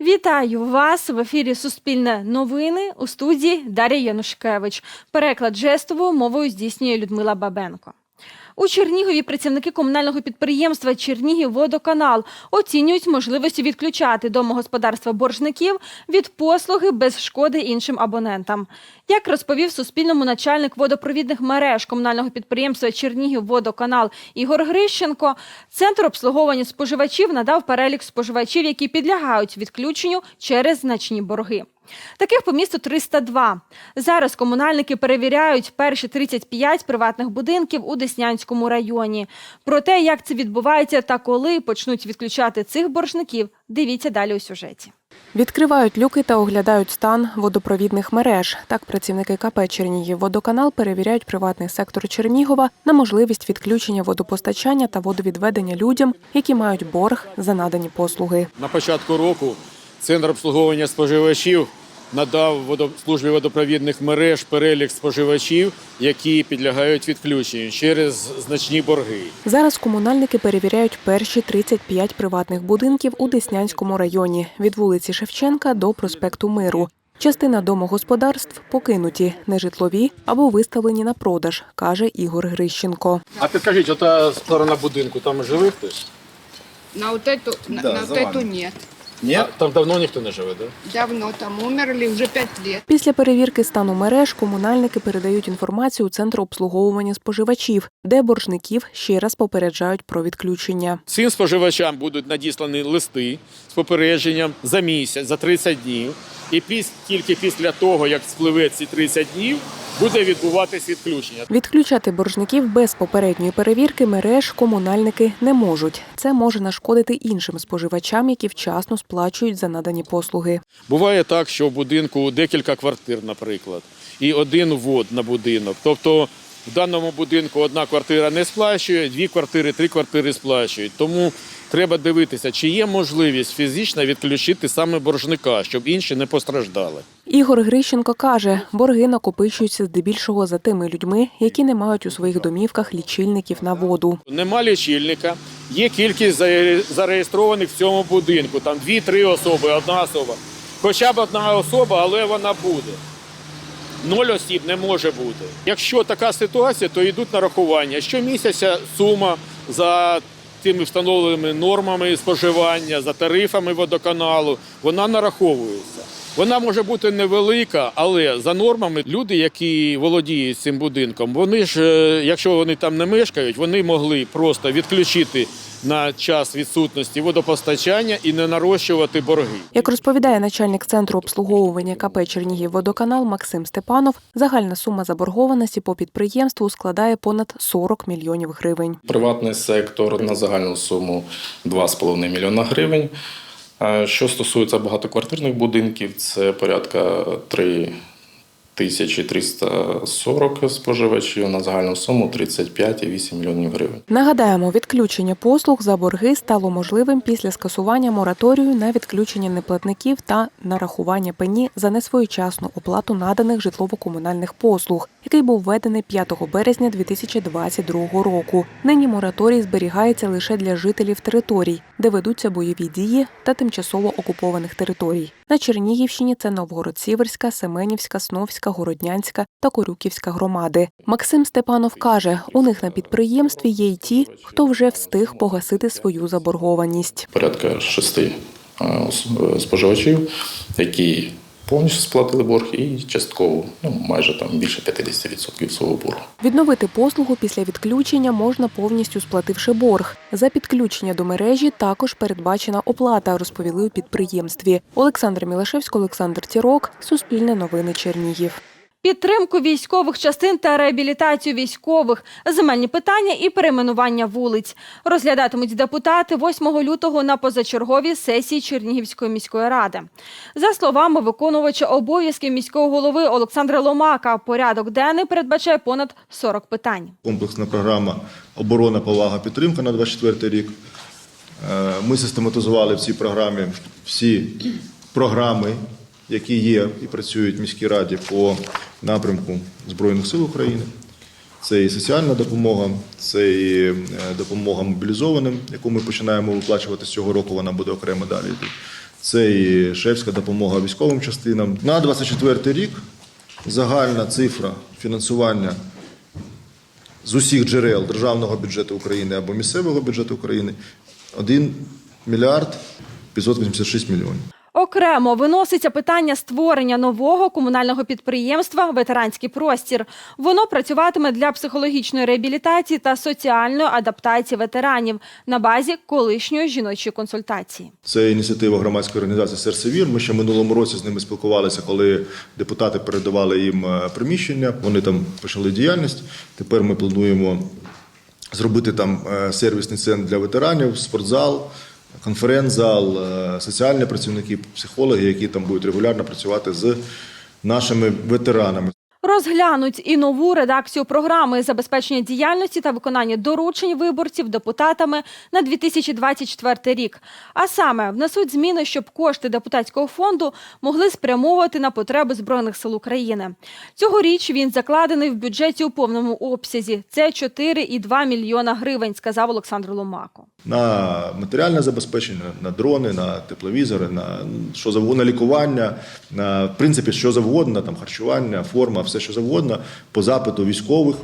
Вітаю вас в ефірі Суспільне новини у студії Дар'я Янушкевич. Переклад жестовою мовою здійснює Людмила Бабенко. У Чернігові працівники комунального підприємства Чернігівводоканал оцінюють можливості відключати домогосподарства боржників від послуги без шкоди іншим абонентам. Як розповів Суспільному начальник водопровідних мереж комунального підприємства Чернігівводоканал Ігор Грищенко, центр обслуговування споживачів надав перелік споживачів, які підлягають відключенню через значні борги. Таких по місту 302. Зараз комунальники перевіряють перші 35 приватних будинків у Деснянському районі. Про те, як це відбувається та коли почнуть відключати цих боржників, дивіться далі у сюжеті. Відкривають люки та оглядають стан водопровідних мереж. Так працівники КП «Чернігівводоканал» перевіряють приватний сектор Чернігова на можливість відключення водопостачання та водовідведення людям, які мають борг за надані послуги. На початку року Центр обслуговування споживачів надав службі водопровідних мереж перелік споживачів, які підлягають відключенню через значні борги. Зараз комунальники перевіряють перші 35 приватних будинків у Деснянському районі від вулиці Шевченка до проспекту Миру. Частина домогосподарств покинуті, нежитлові або виставлені на продаж, каже Ігор Грищенко. А підкажіть, ота сторона будинку, там живе хтось? На на, Да, на эту вами. нет. Ні? Там давно ніхто не живе, так? Давно там умерли, вже пять років. Після перевірки стану мереж комунальники передають інформацію у центр обслуговування споживачів, де боржників ще раз попереджають про відключення. Цим споживачам будуть надіслані листи з попередженням за місяць, за 30 днів. І піс, тільки після того, як спливе ці 30 днів, буде відбуватись відключення. Відключати боржників без попередньої перевірки мереж комунальники не можуть. Це може нашкодити іншим споживачам, які вчасно сплачують за надані послуги. Буває так, що в будинку декілька квартир, наприклад, і один ввод на будинок. Тобто в даному будинку одна квартира не сплачує, дві квартири, три квартири сплачують. Тому треба дивитися, чи є можливість фізично відключити саме боржника, щоб інші не постраждали. Ігор Грищенко каже, борги накопичуються здебільшого за тими людьми, які не мають у своїх домівках лічильників на воду. Нема лічильника, є кількість зареєстрованих в цьому будинку. Там дві-три особи, одна особа. Хоча б одна особа, але вона буде. Ноль осіб не може бути. Якщо така ситуація, то йдуть нарахування. Щомісяця сума за тими встановленими нормами споживання, за тарифами водоканалу, вона нараховується. Вона може бути невелика, але за нормами люди, які володіють цим будинком, вони ж, е, якщо вони там не мешкають, вони могли просто відключити на час відсутності водопостачання і не нарощувати борги. Як розповідає начальник центру обслуговування КП «Чернігівводоканал» Максим Степанов, загальна сума заборгованості по підприємству складає понад 40 мільйонів гривень. Приватний сектор на загальну суму 2,5 мільйона гривень. Що стосується багатоквартирних будинків, це порядка 3 тисячі 340 споживачів на загальну суму 35,8 мільйонів гривень. Нагадаємо, відключення послуг за борги стало можливим після скасування мораторію на відключення неплатників та нарахування пені за несвоєчасну оплату наданих житлово-комунальних послуг, який був введений 5 березня 2022 року. Нині мораторій зберігається лише для жителів територій, де ведуться бойові дії та тимчасово окупованих територій. На Чернігівщині це Новгород-Сіверська, Семенівська, Сновська, Городнянська та Корюківська громади. Максим Степанов каже, у них на підприємстві є й ті, хто вже встиг погасити свою заборгованість. Порядка 6 споживачів, які повністю сплатили борг і частково, ну майже там більше 50% свого боргу. Відновити послугу після відключення можна повністю сплативши борг. За підключення до мережі також передбачена оплата, розповіли у підприємстві. Олександр Мілашевський, Олександр Тірок, Суспільне новини Чернігів. Підтримку військових частин та реабілітацію військових, земельні питання і перейменування вулиць розглядатимуть депутати 8 лютого на позачерговій сесії Чернігівської міської ради. За словами виконувача обов'язків міського голови Олександра Ломака, порядок денний передбачає понад 40 питань. комплексна програма оборона, повага, підтримка на 24 рік. Е, Ми систематизували в цій програмі всі програми, які є і працюють в міській раді по напрямку Збройних сил України. Це і соціальна допомога, це і е, допомога мобілізованим, яку ми починаємо виплачувати з цього року. Вона буде окремо далі. Це і шефська допомога військовим частинам. На 24 рік загальна цифра фінансування з усіх джерел державного бюджету України або місцевого бюджету України 1 мільярд 586 мільйонів. Окремо виноситься питання створення нового комунального підприємства Ветеранський простір. Воно працюватиме для психологічної реабілітації та соціальної адаптації ветеранів на базі колишньої жіночої консультації. Це ініціатива громадської організації Серце Вір. Ми ще минулому році з ними спілкувалися, коли депутати передавали їм е, приміщення. Вони там почали діяльність. Тепер ми плануємо зробити там е, сервісний центр для ветеранів, спортзал, конференц-зал, е, соціальні працівники, психологи, які там будуть регулярно працювати з нашими ветеранами. Розглянуть і нову редакцію програми забезпечення діяльності та виконання доручень виборців депутатами на 2024 рік. А саме внесуть зміни, щоб кошти депутатського фонду могли спрямовувати на потреби збройних сил України. Цьогоріч він закладений в бюджеті у повному обсязі. Це 4,2 мільйона гривень, сказав Олександр Ломако. на матеріальне забезпечення, на дрони, на тепловізори, на що завгодно, на лікування, на в принципі, що завгодно, там харчування, форма, все що завгодно по запиту військових.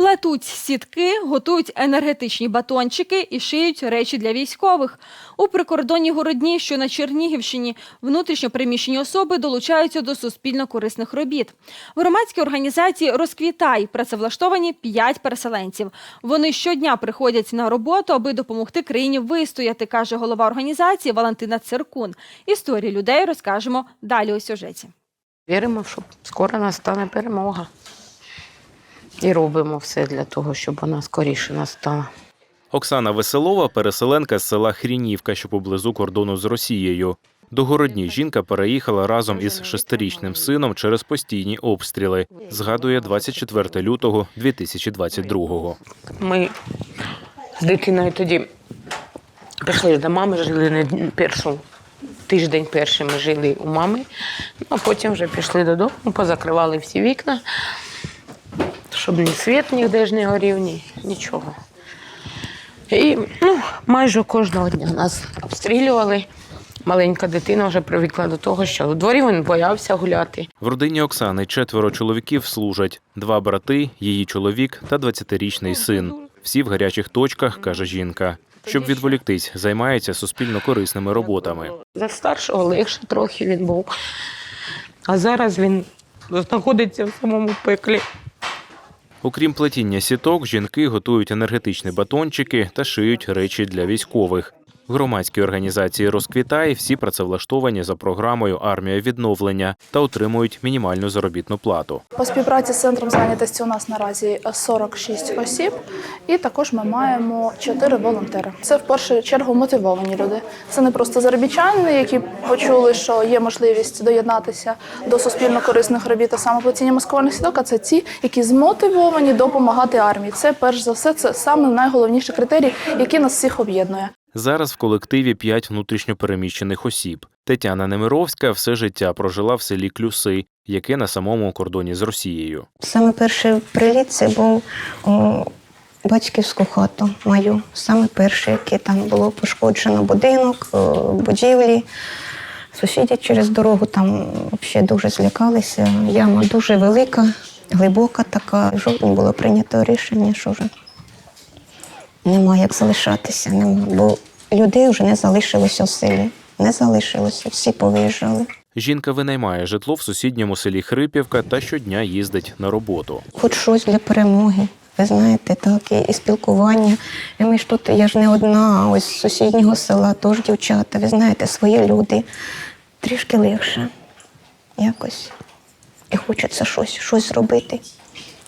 Плетуть сітки, готують енергетичні батончики і шиють речі для військових. У прикордонній городні, що на Чернігівщині, внутрішньо переміщені особи долучаються до суспільно-корисних робіт. В громадській організації «Розквітай» працевлаштовані п'ять переселенців. Вони щодня приходять на роботу, аби допомогти країні вистояти, каже голова організації Валентина Циркун. Історії людей розкажемо далі у сюжеті. Віримо, що скоро настане перемога. І робимо все для того, щоб вона скоріше настала. Оксана Веселова переселенка з села Хрінівка, що поблизу кордону з Росією. До Городні жінка переїхала разом із шестирічним сином через постійні обстріли. Згадує 24 лютого 2022-го. Ми з дитиною тоді прийшли до мами, жили на дн- першу тиждень перший ми жили у мами, ну, а потім вже пішли додому, позакривали всі вікна, щоб ні світ ніде ж не горів, ні нічого. І ну, майже кожного дня нас обстрілювали. Маленька дитина вже привикла до того, що у дворі він боявся гуляти. В родині Оксани четверо чоловіків служать: два брати, її чоловік та 20-річний син. Всі в гарячих точках, каже жінка. Щоб відволіктись, займається суспільно-корисними роботами. За старшого легше трохи він був. А зараз він знаходиться в самому пеклі. Окрім плетіння сіток, жінки готують енергетичні батончики та шиють речі для військових. В громадській організації Розквітай всі працевлаштовані за програмою Армія відновлення та отримують мінімальну заробітну плату. По співпраці з центром зайнятості у нас наразі 46 осіб, і також ми маємо 4 волонтери. Це в першу чергу мотивовані люди. Це не просто заробітчани, які почули, що є можливість доєднатися до суспільно корисних робіт та самоплетіння маскувальних сіток. А це ті, які змотивовані допомагати армії. Це перш за все, це саме найголовніший критерій, який нас всіх об'єднує. Зараз в колективі п'ять внутрішньопереміщених осіб. Тетяна Немировська все життя прожила в селі Клюси, яке на самому кордоні з Росією. Саме перший приліт це був у батьківську хату мою. Саме перший, який там було пошкоджено будинок, будівлі. Сусіди через дорогу там взагалі дуже злякалися. Яма дуже велика, глибока така. В було прийнято рішення, що вже нема як залишатися. Нема. Бо людей вже не залишилося в селі. Не залишилося, всі повиїжджали. Жінка винаймає житло в сусідньому селі Хрипівка та щодня їздить на роботу. хоч щось для перемоги. Ви знаєте, так, і, і спілкування. І ми ж тут, я ж не одна, а ось з сусіднього села, теж дівчата, ви знаєте, свої люди. Трішки легше. Якось. І хочеться щось, щось зробити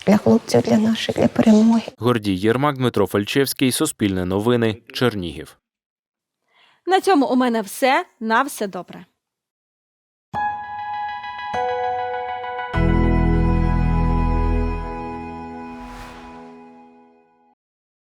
для хлопців, для наших, для перемоги. Гордій Єрмак, Дмитро Фальчевський, Суспільне новини, Чернігів. На цьому у мене все. На все добре.